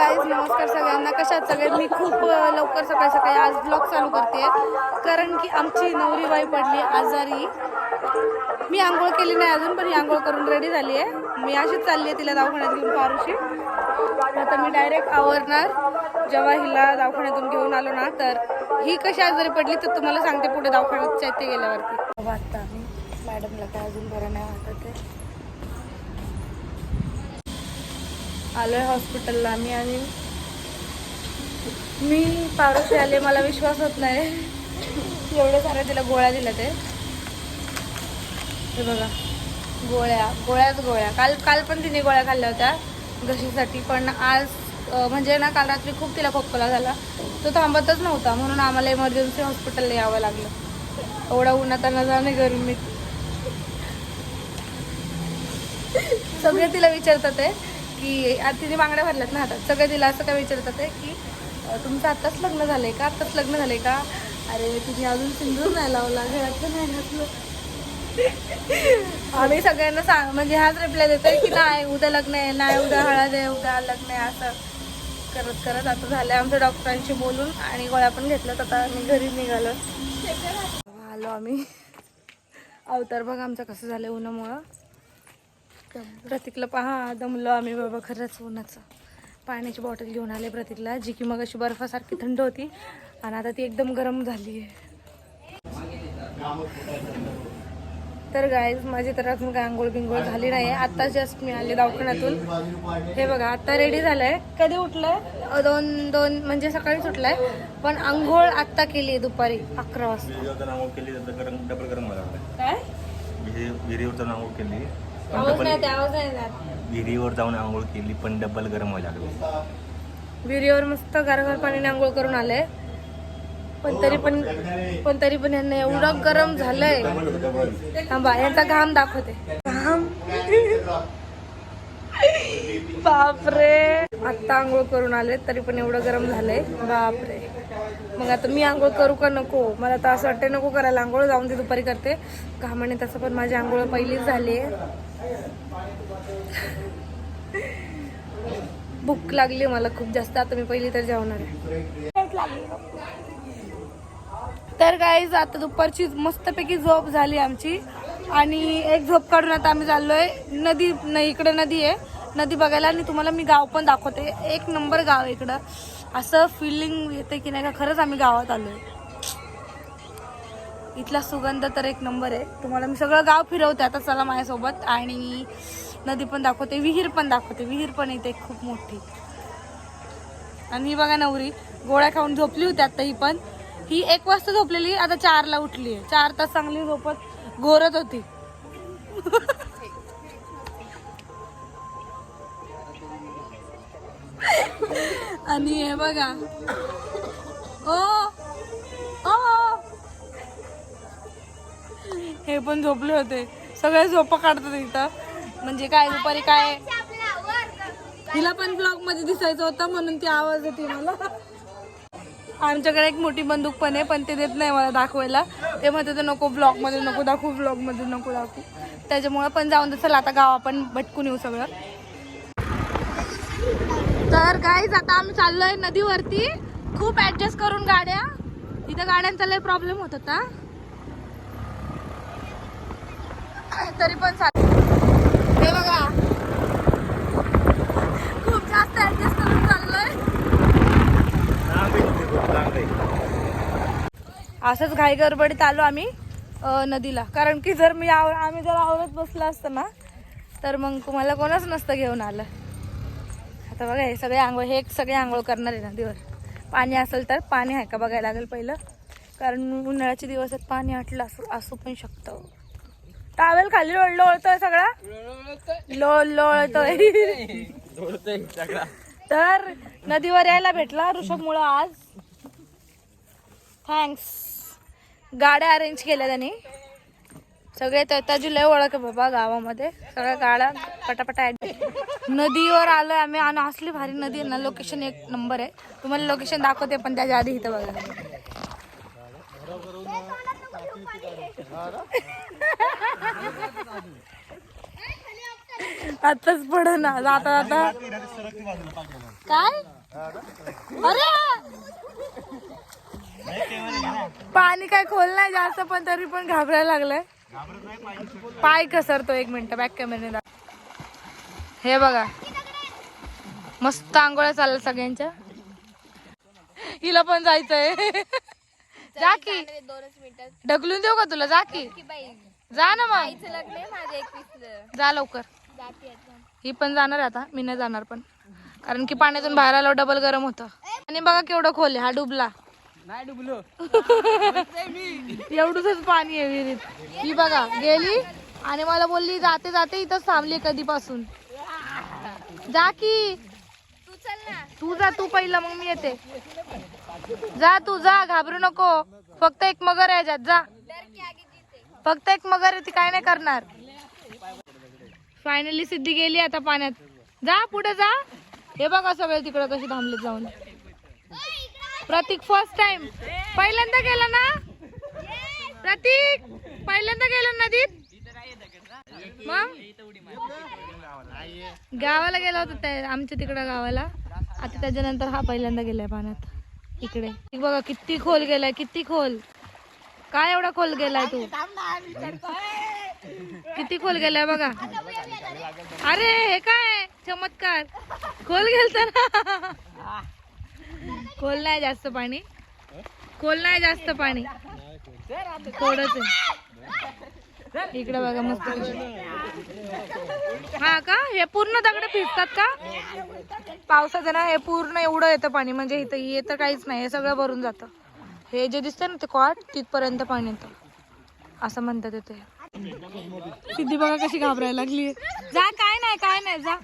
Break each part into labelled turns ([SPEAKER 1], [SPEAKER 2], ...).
[SPEAKER 1] Guys नमस्कार सगळ्यांना. कशात सगळे? मी खूप लवकर सकाळी सकाळी आज ब्लॉग चालू करते. कारण की आमची नवरी बाई पडली आजारी. मी आंघोळ केली नाही अजून पण ही आंघोळ करून रेडी झाली आहे. मी अशीच चालली आहे तिला दवाखान्यात घेऊन पारुशी आता मी डायरेक्ट आवरणार. जेव्हा हिला दवाखान्यातून घेऊन आलो ना तर ही कशी आजारी पडली तर तुम्हाला सांगते पुढे दवाखान्यात चैत्य गेल्यावरती. आता आम्ही मॅडमला काय अजून बरं नाही वाटत आहे आलो आहे हॉस्पिटलला आम्ही आणि मी पारोशी आले मला विश्वास होत नाही. एवढ्या साऱ्या तिला गोळ्या दिल्या ते. हे बघा गोळ्या गोळ्याच गोळ्या. काल काल पण तिने गोळ्या खाल्ल्या होत्या घशीसाठी पण आज म्हणजे ना काल रात्री खूप तिला खोकला झाला. तो थांबतच नव्हता म्हणून आम्हाला इमर्जन्सी हॉस्पिटलला यावं लागलं. एवढा उन्हात जाणे गरमीत. सगळे तिला विचारतात आहे की आता तिने बांगड्या भरल्यात ना हातात. सगळे तिला असं काय विचारतात आहे की तुमचं आत्ताच लग्न झालंय का? आत्ताच लग्न झालंय का? अरे तिने अजून सिंदूर नाही लावला. घरातलं नाही घातलं. आम्ही सगळ्यांना सांग म्हणजे हाच रिप्लाय देतोय की नाही उद्या लग्न आहे. नाही उद्या हळद आहे. उद्या लग्न आहे. असं करत करत आता झालं आमच्या डॉक्टरांशी बोलून आणि गोळ्या पण घेतल्यात. आता आम्ही घरी निघालो. आलो आम्ही. अवतार बघा आमचं कसं झालं उन्हामुळं. प्रतीकला पहा दमलो आम्ही बाबा खरंच उन्हाचं. पाण्याची बॉटल घेऊन आले प्रतीकला जी की मग अशी बर्फासारखी थंड होती आणि आता ती एकदम गरम झाली आहे. तर गाईज माझी तर अजून काय आंघोळ बिंघोळ झाली नाही आत्ता जस्ट मी आले दवाखान्यातून. हे बघा आता रेडी झालंय. कधी उठलंय? दोन दोन म्हणजे सकाळीच उठलंय. पण आंघोळ आत्ता केली दुपारी अकरा वाजता.
[SPEAKER 2] आंघोळ केली
[SPEAKER 1] काय?
[SPEAKER 2] विहिरी विहिरीवर आंघोळ केली.
[SPEAKER 1] आवाज नाही येत, आवाज नाही येत.
[SPEAKER 2] विहिरीवर जाऊन आंघोळ केली पण डबल गरम व्हायला लागलं.
[SPEAKER 1] विहिरीवर मस्त गारगार पाण्याने आंघोळ करून आले. पण तरी पण पण तरी पण यांना एवढं गरम झालंय. थांबा यांचा घाम दाखवते. घाम? बापरे. आत्ता आंघोळ करून आले तरी पण एवढं गरम झालंय. बापरे. मग आता मी आंघोळ करू का नको? मला तर असं वाटतं नको करायला आंघोळ जाऊन ती दुपारी करते. घामाने तसं पण माझी आंघोळ पहिलीच झाली भूक लागली मला खूप जास्त. आता मी पहिली तर जेवणार आहे. तर गाईज आता दुपारची मस्तपैकी झोप झाली आमची. आणि एक झोप काढून आता आम्ही चाललोय. नदी नाही इकडे नदी आहे. नदी बघायला आणि तुम्हाला मी गाव पण दाखवते. एक नंबर गाव आहे इकडं. असं फिलिंग येते की नाही का? खरंच आम्ही गावात आलोय. इथला सुगंध तर एक नंबर आहे. तुम्हाला मी सगळं गाव फिरवते आता चला माझ्यासोबत. आणि नदी पण दाखवते विहीर पण दाखवते. विहीर पण इथे खूप मोठी. आणि ही बघा नवरी गोळ्या खाऊन झोपली होती आता ही पण. ही एक वाजता झोपलेली आता चारला उठली आहे चार तास चांगली झोपत गोरत होती. आणि हे बघा. ओ ओ! हे पण झोपले होते. सगळे झोप काढतात इथं. म्हणजे काय दुपारी काय? हिला पण ब्लॉगमध्ये दिसायचं होतं म्हणून ती आवाज होती मला. आमच्याकडे एक मोठी बंदूक पण आहे पण ते देत नाही मला दाखवायला. ते म्हणते ते नको ब्लॉगमध्ये नको दाखवू ब्लॉगमध्ये नको दाखवू. त्याच्यामुळं पण जाऊन दे चला आता गाव आपण भटकून येऊ सगळं. तर गाईज आता आम्ही चाललोय नदीवरती. खूप ऍडजस्ट करून गाड्या. इथं गाड्यांचा लय प्रॉब्लेम होत होता. तरी पण चालेल हे बघा. खूप जास्त ऍडजस्ट करून चाललोय. असंच घाई गडबडीत आलो आम्ही नदीला. कारण की जर मी आव आम्ही जर आवरत बसलं असतं ना तर मग तुम्हाला कोणच नसतं घेऊन आलं. आता बघा हे सगळे आंघोळ हे एक सगळे आंघोळ करणार आहे नदीवर पाणी असेल तर पाणी आहे का बघायला लागेल पहिलं. कारण उन्हाळ्याचे दिवस आहेत पाणी आटलं असू असू पण शकतं. टावेल खाली लोळ लोळतोय सगळा? लोळ लोळतोय. तर नदीवर यायला भेटला ऋषभ मुळे आज. थँक्स गाड्या अरेंज केल्या त्यांनी. सगळे त्या- त्याची लय ओळख आहे बाबा गावामध्ये. सगळ्या गाड्या पटापटा नदीवर आलोय आम्ही. आणि असली भारी नदी आहे ना लोकेशन एक नंबर आहे. तुम्हाला लोकेशन दाखवते पण त्याच्या आधी इथं बघा. आताच पड ना जाता जाता. काय? अरे पाणी काय खोल नाही जास्त पण तरी पण घाबरायला लागलंय. पाय घसरतो एक मिनिट बॅक कॅमेरे हे बघा. मस्त आंघोळ्या चालल्या सगळ्यांच्या. हिला पण जायचंय. जा की.
[SPEAKER 3] दोनच
[SPEAKER 1] ढकलून देऊ का तुला? जा की.
[SPEAKER 3] की बाई.
[SPEAKER 1] जा ना मग.
[SPEAKER 3] लग्न आहे माझं एकवीस
[SPEAKER 1] जा लवकर.
[SPEAKER 3] जाते आता.
[SPEAKER 1] ही पण जाणार आहे आता. मी नाही जाणार पण. कारण की पाण्यातून बाहेर आल्यावर डबल गरम होतं. आणि बघा केवढं खोल आहे. हा डुबला.
[SPEAKER 4] नाही डुबलो.
[SPEAKER 1] एवढंच पाणी आहे विहिरीत. ही बघा गेली आणि मला बोलली जाते जाते इथंच थांबली कधीपासून. जा की.
[SPEAKER 3] तू चल ना.
[SPEAKER 1] तू जा तू पहिलं मग मी येते. जा तू जा घाबरू नको. फक्त एक मगर आहे याच्यात. जा. फक्त एक मगर ती काय नाही करणार. फायनली सिद्धी गेली आता पाण्यात. जा पुढे जा. हे बघा सगळे तिकडे कशी थांबले जाऊन. प्रतीक फर्स्ट टाइम पहिल्यांदा गेला ना? प्रतीक पहिल्यांदा गेला नदीत मग? गावाला गेला होता आमच्या तिकडं गावाला. आता त्याच्यानंतर हा पहिल्यांदा गेलाय पाण्यात. इकडे. बघा किती खोल गेलाय किती खोल. काय एवढा खोल गेलाय तू? किती खोल गेलाय बघा. अरे हे काय? चमत्कार. खोल गेलता ना. खोल नाही जास्त पाणी. खोल नाही जास्त पाणी. थोडच इकडे बघा मस्त हा का? हे पूर्ण दगड भिजतात का? पावसाचं ना हे पूर्ण एवढं येतं पाणी. म्हणजे इथं येतं काहीच नाही. हे सगळं भरून जातं. हे जे दिसतं ना ते कॉट तिथपर्यंत पाणी येतं. असं म्हणतात ते. सिद्धी बघा कशी घाबरायला लागली. जा काय नाही काय नाही जा.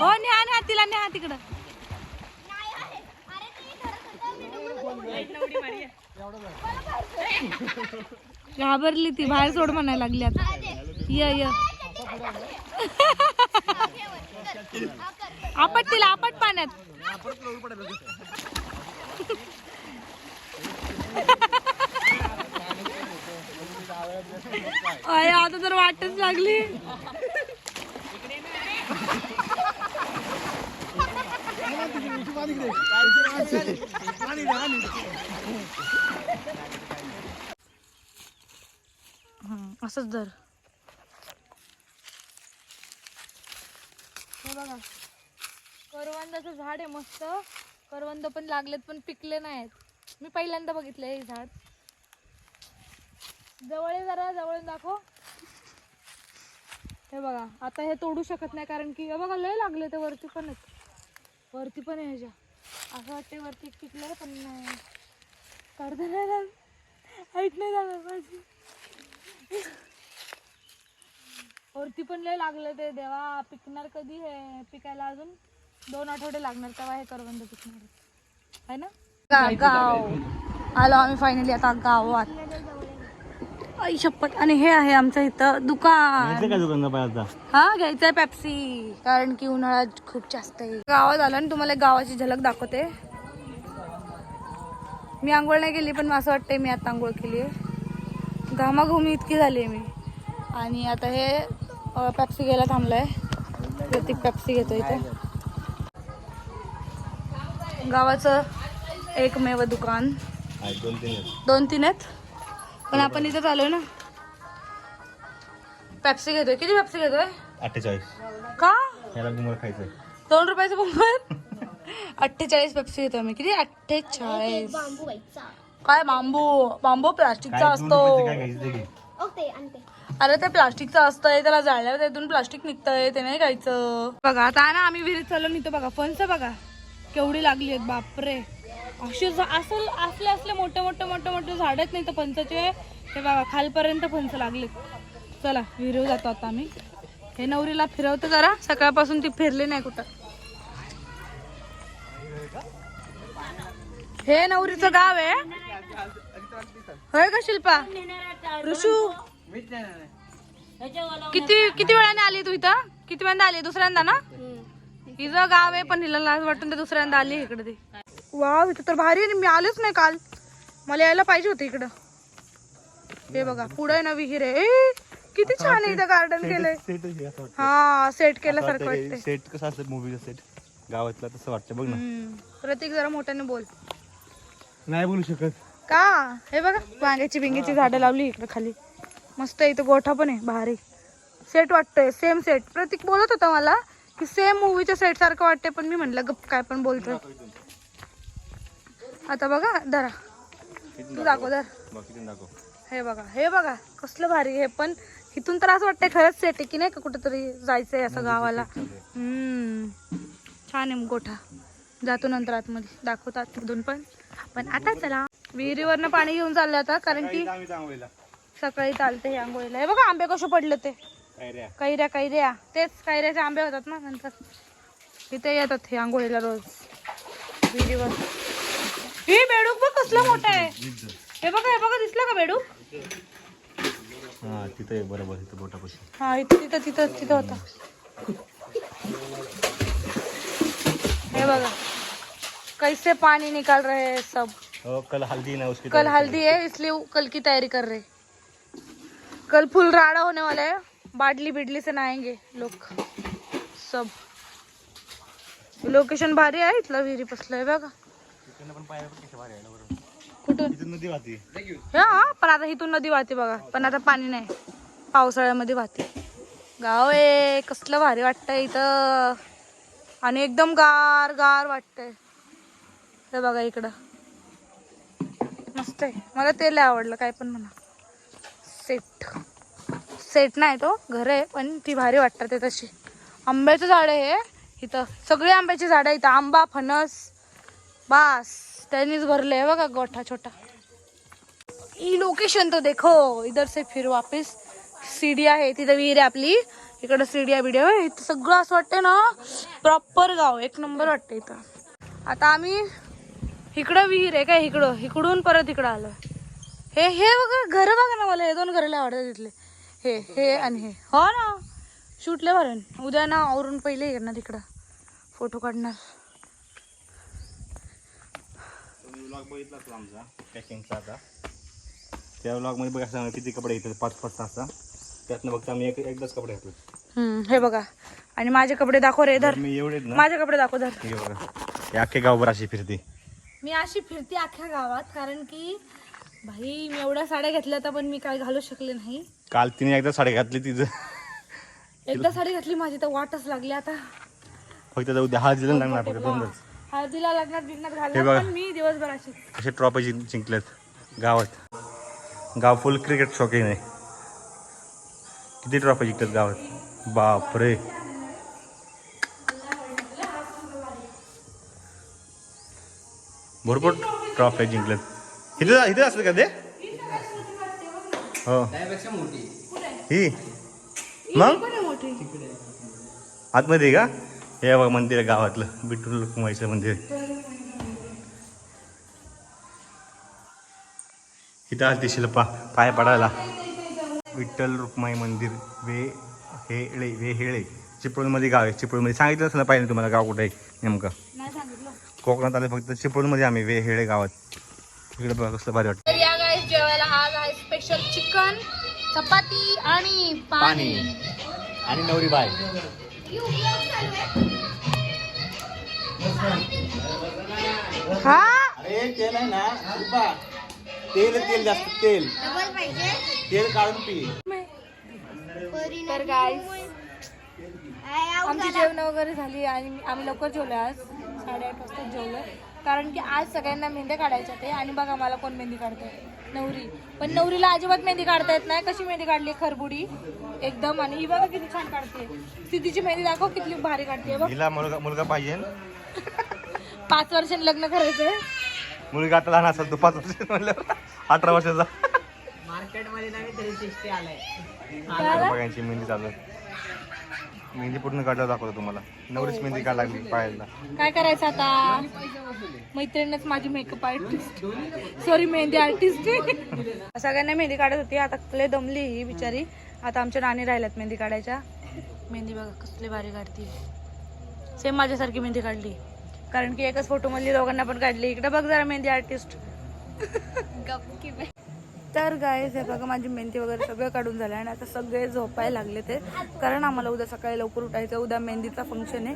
[SPEAKER 1] हो न्या न्या तिला न्या तिकडं. घाबरली ती बाहेर सोड म्हणायला लागली आता. य य. आपट तिला आपट पाण्यात. अरे आता तर वाटच लागली. असंच धर. बघा. करवंदाचं झाड आहे मस्त. करवंद पण लागलेत पण पिकले नाहीत. मी पहिल्यांदा बघितलं हे झाड. जवळ जरा जवळ दाखव. हे बघा आता हे तोडू शकत नाही कारण की हे बघा लय लागले ते वरती पण आहेत वरती पण आहे ह्याच्या. असं वाटते वरती पिकलं पण नाही. काढता नाही जाणार. हाईट नाही जाणार माझी. वरती पण लय लागलं ते देवा. पिकणार कधी हे? पिकायला अजून दोन आठवडे लागणार तेव्हा हे करवंद पिकणार. आहे ना? गाव. आलो आम्ही फायनली आता गावात. आई शपथ. आणि हे आहे आमचं इथं दुकान.
[SPEAKER 2] काय
[SPEAKER 1] हा घ्यायचंय पेप्सी कारण की उन्हाळा खूप जास्त आहे. गावात आलं आणि तुम्हाला गावाची झलक दाखवते. मी आंघोळ नाही केली पण असं वाटतंय मी आता आंघोळ केली आहे. घामाघुमी इतकी झाली आहे मी. आणि आता हे पेप्सी घ्यायला थांबलंय. प्रत्येक पेप्सी घेतो इथे. गावाचं एकमेव दुकान.
[SPEAKER 2] दोन तीन आहेत.
[SPEAKER 1] पण आपण इथं आलोय ना. पेप्सी घेतोय. किती पेप्सी घेतोय?
[SPEAKER 2] अठ्ठेचाळीस.
[SPEAKER 1] का?
[SPEAKER 2] याला बुमर खायचंय.
[SPEAKER 1] दोन रुपयाचं बंबर अठ्ठेचाळीस पेप्सी घेतो मी किती? अठ्ठेचाळीस. काय बांबू? बांबू प्लास्टिकचा असतो. अरे ते प्लास्टिकचं असतंय. त्याला जाळल्यावर त्यातून प्लास्टिक निघतंय. ते नाही खायचं. बघा आता ना आम्ही विहिरीत चाललो. नाही बघा फणस बघा. केवढी लागली आहेत. बापरे. असे असं असले असले मोठे मोठे मोठे मोठे झाड आहेत नाही तर फणसाचे हे बघा खालपर्यंत फणस लागलेत. चला विहिरीवर जातो आता आम्ही. हे नवरीला फिरवतो जरा सकाळपासून ती फिरली नाही कुठं. हे नवरीचं गाव आहे. होय का शिल्पा? ऋषू? किती किती वेळाने आली तू इथं? किती वेळांदा आली? दुसऱ्यांदा ना? हिचं गाव आहे पण हिला लाज वाटून ते दुसऱ्यांदा आली इकडे ते. वाव इथं तर भारी. मी आलेच नाही काल. मला यायला पाहिजे होतं इकडं. हे बघा पुढे ना विहीर आहे ए, किती छान आहे इथं गार्डन केलंय.
[SPEAKER 2] सेट
[SPEAKER 1] हा सेट केल्यासारखं वाटतंय.
[SPEAKER 2] सेट कसं असतं मूवीचं सेट गावातला तसं वाटतं बघ ना.
[SPEAKER 1] प्रतीक जरा मोठ्याने बोल.
[SPEAKER 2] नाही बोलू शकत.
[SPEAKER 1] का? हे बघा वांग्याची बिंगीची झाडं लावली इकडे खाली. मस्त आहे इथं गोठा पण आहे भारी. सेट वाटतोय सेम सेट प्रतीक बोलत होता मला की सेम मूवीच्या सेट सारखं वाटतंय पण मी म्हणलं गप काय पण बोलतोय. आता बघा धरा. तू दाखव धर.
[SPEAKER 2] दाखव
[SPEAKER 1] हे बघा हे बघा कसलं भारी हे पण इथून तर असं वाटतंय खरंच सेट आहे की नाही का कुठेतरी जायचंय असं गावाला? हम्म. छान आहे गोठा. जातो नंतर आतमध्ये. दाखवतो आतमधून पण. पण आता चला. विहिरीवरनं पाणी घेऊन चाललं आता कारण की सकाळी चालते हे आंघोळीला. हे बघा आंबे कसे पडले ते. कैऱ्या कैऱ्या. तेच कैऱ्याचे आंबे होतात ना नंतर. इथे येतात हे आंघोळीला रोज. विहिरीवर. हे बेडूक बघ कसलं मोठं आहे. हे बघा हे बघा दिसलं का बेडूक?
[SPEAKER 2] हा तिथे बरोबर तिथे
[SPEAKER 1] हा इथं तिथं तिथं तिथं होता. हे बघा कैसे पानी निकाल रहे हैं सब.
[SPEAKER 2] हो कल हल्दी ना उसकी
[SPEAKER 1] कल हल्दी है इसलिए कल की तैयारी कर रहे कल फुल राड़ा होने वाला है बाटली बिडली से नहाएँगे लोग सब। लोकेशन भारी आहे इथलं विहिरी पसलं आहे बघा। कुठून?
[SPEAKER 2] तिथून नदी वाहते.
[SPEAKER 1] हा पण आता इथून नदी वाहते बघा. पण आता पाणी नाही. पावसाळ्यामध्ये वाहते. गाव आहे कसलं भारी वाटतंय इथं. आणि एकदम गार गार वाटतंय. हे बघा इकडं. मस्त आहे. मला ते लय आवडलं काय पण म्हणा. सेट. सेट नाही तो घर आहे पण ती भारी वाटतात ते तशी. आंब्याचं झाड आहे हे. इथं. सगळे आंब्याची झाडं इथं आंबा फणस बास त्यांनीच भरले आहे बघा गोठा छोटा. ई लोकेशन तो देखो इधर से फिर वापस सीडी आहे तिथं विहीर आहे आपली. इकडं सीडिया बिडिया आहे इथं सगळं असं वाटतंय ना प्रॉपर गाव एक नंबर वाटतं इथं. आता आम्ही इकडं विहीर आहे काय इकडं? इकडून परत इकडं आलो हे हे बघा घर बघा ना मला हे दोन घरला आवडतात तिथले. हे हे आणि हे. हो ना. शूटले भरण उद्या ना आवरून पहिले येणार तिकडं फोटो काढणार.
[SPEAKER 2] ब्लॉग बघितला तू आमचा? पॅकिंगचा आता. त्या ब्लॉगमध्ये बघा सांगा किती कपडे येतात पाच पाच सहा त्यातनं फक्त आम्ही एक एकदाच कपडे घातले.
[SPEAKER 1] हम्म, हे बघा. आणि माझे कपडे दाखव रे धर.
[SPEAKER 2] मी एवढे ना.
[SPEAKER 1] माझे कपडे दाखव धर.
[SPEAKER 2] हे बघा. हे अख्खे गावभर अशी फिरते.
[SPEAKER 1] मी अशी फिरते अख्ख्या गावात कारण की भाई मी एवढ्या साड्या घेतल्या तर पण मी काय घालू शकले नाही.
[SPEAKER 2] काल तिने एकदा साडी घातली तिचं.
[SPEAKER 1] एकदा साडी घातली माझी तर वाटच लागली आता.
[SPEAKER 2] फक्त आता उद्या हळदीला लागणार फक्त दोनच
[SPEAKER 1] हळदीला लग्नात बिग्नात
[SPEAKER 2] हे
[SPEAKER 1] घालणार
[SPEAKER 2] बघा.
[SPEAKER 1] पण मी दिवसभर अशी.
[SPEAKER 2] असे ट्रॉफी जिंक जिंकल्यात गावात. गाव फुल क्रिकेट शौकीन आहे. किती ट्रॉफी जिंकतात गावात? बापरे. भरपूर ट्रॉफी जिंकल्यात इथे इथे असलं का ते हो. ही. मग? आतमध्ये आहे का? हे बघा मंदिर आहे गावातलं विठ्ठल रुक्माईचं मंदिर. इथं आलती शिल्पा पाय पडायला. विठ्ठल रुक्माई मंदिर वे हेळे वे हेळे चिपळूणमध्ये गाव आहे चिपळूणमध्ये सांगितलं असं पाहिजे तुम्हाला गाव कुठे आहे नेमकं.
[SPEAKER 1] नाही सांगितलं.
[SPEAKER 2] कोकणात आले फक्त चिपळूणमध्ये आम्ही वे हेळे गावात. इकडे बघा कसलं भारी वाटतं.
[SPEAKER 1] तर या गाईस जेवायला आज आहे स्पेशल चिकन चपाती आणि पाणी.
[SPEAKER 2] आणि नवरी बाय
[SPEAKER 1] हा?
[SPEAKER 2] अरे तेल आहे ना तेल तेल जास्त तेल.
[SPEAKER 3] डबल पाहिजे?
[SPEAKER 2] तेल काढून पी.
[SPEAKER 1] तर गाईस आमची जेवण वगैरे झाली आणि आम्ही लवकर जेवलो आज. साडेआठ वाजता जेवलो. कारण की आज सगळ्यांना मेहंद्या काढायच्या ते आणि बघा मला कोण मेहंदी काढते नवरी. पण नवरीला अजिबात मेहंदी काढता येत नाही. कशी मेहंदी काढली? खरबुडी. एकदम. आणि ही बघा किती छान काढते. सिद्धीची मेहंदी दाखव किती भारी काढते. बघ.
[SPEAKER 2] हिला मुलगा मुलगा पाहिजे.
[SPEAKER 1] पाच वर्षांनी लग्न करायचंय.
[SPEAKER 2] मुलगा आता लहान असेल तू पाच वर्ष अठरा वर्षाचा.
[SPEAKER 1] कळालं?
[SPEAKER 2] बघायची मेहंदी चालू आहे. मेहंदी पूर्ण काढल्यावर दाखवतो तुम्हाला. नवरीच मेहंदी काढ लागली पायाला
[SPEAKER 1] काय करायचं आता? मैत्रिणीच माझी makeup artist sorry mehndi artist सगळ्यांना मेहंदी काढत होती. आता लय दमली ही बिचारी. आता आमच्या नाणी राहिल्यात मेहंदी काढायच्या. मेहंदी बघा कसली भारी काढती. सेम माझ्यासारखी मेहंदी काढली. कारण की एकच फोटो मधली दोघांना पण काढली. इकडे बघ जरा मेहंदी आर्टिस्ट. तर गायस हे बघा माझी मेहंदी वगैरे सगळं काढून झालं आणि आता सगळे झोपायला लागले ते. कारण आम्हाला उद्या सकाळी लवकर उठायचं उद्या मेहंदीचा फंक्शन आहे.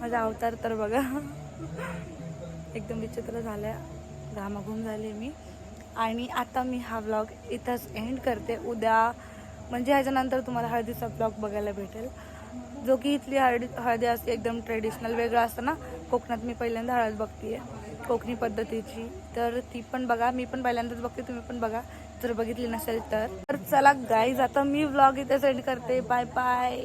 [SPEAKER 1] माझा अवतार तर बघा एकदम विचित्र झाल्या. घामाघूम झाले मी. आणि आता मी हा व्लॉग इथंच एंड करते. उद्या म्हणजे ह्याच्यानंतर तुम्हाला हळदीचा ब्लॉग बघायला भेटेल. जो की इथली हळदी हळदी असते एकदम ट्रेडिशनल वेगळं असतं ना. कोकणात मी पहिल्यांदा हळद बघते कोकणी पद्धतीची. तर ती पण बघा. मी पण पहिल्यांदाच बघते तुम्ही पण बघा. जर बघितली नसेल तर. चला गाईज आता मी व्लॉग इथे सेंड करते. Bye bye